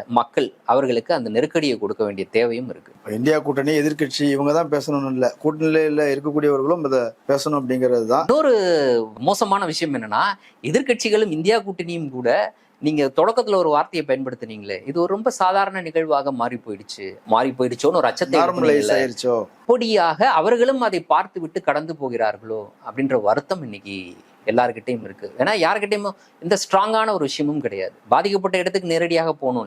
மக்கள் அவர்களுக்கு அந்த நெருக்கடியை கொடுக்க வேண்டிய தேவையும் இருக்கு. இந்தியா கூட்டணி எதிர்க்கட்சி இவங்க தான் பேசணும்னு இல்லை. கூட்டணியில இருக்கக்கூடியவர்களும் இதை பேசணும் அப்படிங்கிறது தான் இன்னொரு மோசமான விஷயம் என்னன்னா எதிர்க்கட்சிகளும் இந்தியா கூட்டணியும் கூட நீங்க தொடக்கத்துல ஒரு வார்த்தையை பயன்படுத்துனீங்களே இது ஒரு ரொம்ப சாதாரண நிகழ்வாக மாறி போயிடுச்சு. மாறி போயிடுச்சோன்னு ஒரு அச்சத்தை அப்படியாக அவர்களும் அதை பார்த்து விட்டு கடந்து போகிறார்களோ அப்படின்ற வருத்தம் இன்னைக்கு எல்லார்கிட்டயும் இருக்கு. ஏன்னா யார்கிட்டயும் இந்த ஸ்ட்ராங்கான ஒரு விஷயமும் கிடையாது. பாதிக்கப்பட்ட இடத்துக்கு நேரடியாக போகணும்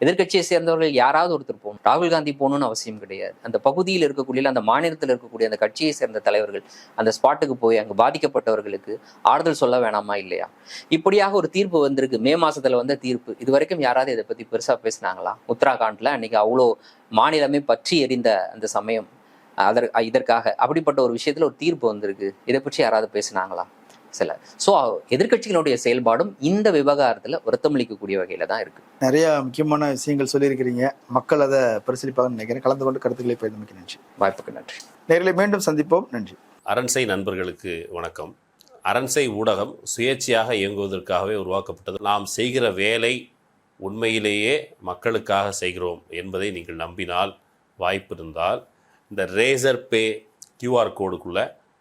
எதிர்கட்சியை எதிர்க்கட்சியை சேர்ந்தவர்கள் யாராவது ஒருத்தர் போகணும். ராகுல் காந்தி போகணும்னு அவசியம் கிடையாது. அந்த பகுதியில் இருக்கக்கூடிய அந்த மாநிலத்தில் இருக்கக்கூடிய அந்த கட்சியை சேர்ந்த தலைவர்கள் அந்த ஸ்பாட்டுக்கு போய் அங்கு பாதிக்கப்பட்டவர்களுக்கு ஆறுதல் சொல்ல வேணாமா இல்லையா? இப்படியாக ஒரு தீர்ப்பு வந்திருக்கு. மே மாசத்துல வந்த தீர்ப்பு. இது வரைக்கும் யாராவது இதை பத்தி பெருசா பேசினாங்களா? உத்தராகண்ட்ல அன்னைக்கு அவ்வளோ மாநிலமே பற்றி எரிந்த அந்த சமயம். அதற்கு இதற்காக அப்படிப்பட்ட ஒரு விஷயத்துல ஒரு தீர்ப்பு வந்திருக்கு. இதை பற்றி யாராவது பேசினாங்களா? சில. ஸோ எதிர்க்கட்சிகளுடைய செயல்பாடும் இந்த விவகாரத்துல வருத்தமளிக்கக்கூடிய வகையில தான் இருக்கு. நிறைய முக்கியமான விஷயங்கள் சொல்லியிருக்கிறீங்க. மக்கள் அதை பரிசீலிப்பாங்கன்னு நினைக்கிறேன். கலந்து கொண்டு கருத்துக்களை பயன்படுத்தி நன்றி. வாய்ப்புக்கு நன்றி. நேர்களை மீண்டும் சந்திப்போம். நன்றி. அரண்சை நண்பர்களுக்கு வணக்கம். அரண்சை ஊடகம் சுயேட்சையாக இயங்குவதற்காகவே உருவாக்கப்பட்டது. நாம் செய்கிற வேலை உண்மையிலேயே மக்களுக்காக செய்கிறோம் என்பதை நீங்கள் நம்பினால் வாய்ப்பு இருந்தால் இந்த ரேசர் பே கியூஆர் கோடுக்குள்ளே